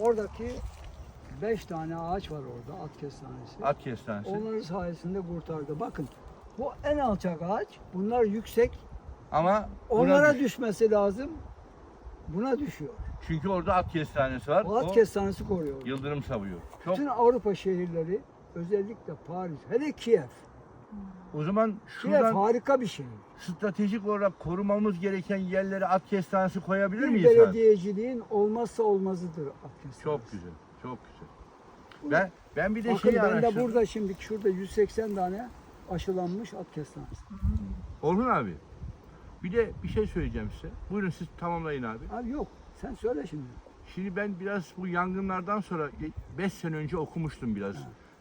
oradaki beş tane ağaç var orada at kestanesi. At kestanesi. Onların sayesinde kurtardı. Bakın bu en alçak ağaç. Bunlar yüksek. Ama Onlara düş- düşmesi lazım. Buna düşüyor. Çünkü orada at kestanesi var. O at O kestanesi koruyor. yıldırım savuyor. Çok Bütün Avrupa şehirleri özellikle Paris, hele Kiev. O zaman şuradan harika bir şehir. stratejik olarak korumamız gereken yerlere at kestanesi koyabilir Bir miyiz? abi? belediyeciliğin olmazsa olmazıdır at kestanesi. Çok güzel. Çok güzel. Ben ben bir de Bakın şeyi ben de araştırdım. burada şimdi şurada 180 tane aşılanmış at kestanesi. Orhun abi. Bir de bir şey söyleyeceğim size. Buyurun siz tamamlayın abi. Abi yok sen söyle şimdi. Şimdi ben biraz bu yangınlardan sonra 5 sene önce okumuştum biraz.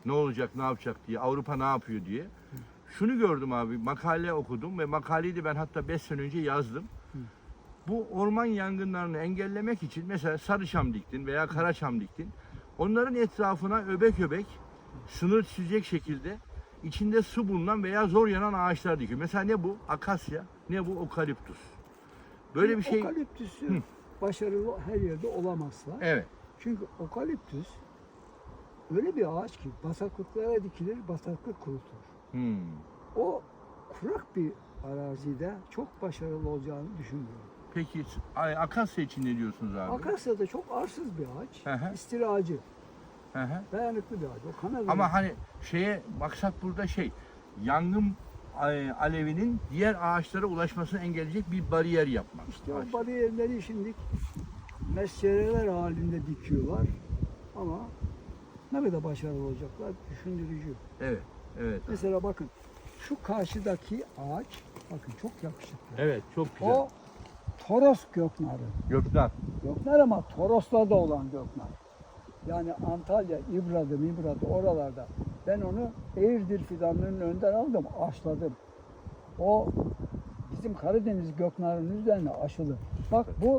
Ne olacak, ne yapacak diye, Avrupa ne yapıyor diye. Şunu gördüm abi, makale okudum ve makaleyi de ben hatta 5 sene önce yazdım. Bu orman yangınlarını engellemek için mesela sarıçam diktin veya karaçam diktin. Onların etrafına öbek öbek sınır çizecek şekilde içinde su bulunan veya zor yanan ağaçlar dikiyor. Mesela ne bu? Akasya, ne bu? Okaliptus. Böyle bir şey. Okaliptüsü başarılı her yerde olamazlar. Evet. Çünkü okaliptüs öyle bir ağaç ki bataklıklara dikilir, bataklık kurutur. Hmm. O kurak bir arazide çok başarılı olacağını düşünmüyorum. Peki akasya için ne diyorsunuz abi? Akasya da çok arsız bir ağaç, Hı hı. istilacı, Hı hı. dayanıklı bir ağaç. O Kanada'da Ama hani şeye maksat burada şey yangın alevinin diğer ağaçlara ulaşmasını engelleyecek bir bariyer yapmak. işte Ağaç. o bariyerleri şimdi mescereler halinde dikiyorlar ama ne kadar başarılı olacaklar düşündürücü. Evet. Evet. Mesela bakın şu karşıdaki ağaç bakın çok yakışıklı. Evet çok güzel. O Toros göknarı. Göknar. Göknar ama Toroslarda olan göknar. Yani Antalya, İbradı, Mibradı oralarda. Ben onu Eğirdir fidanlarının önden aldım, aşladım. O bizim Karadeniz göknarının üzerine aşılı. Bak bu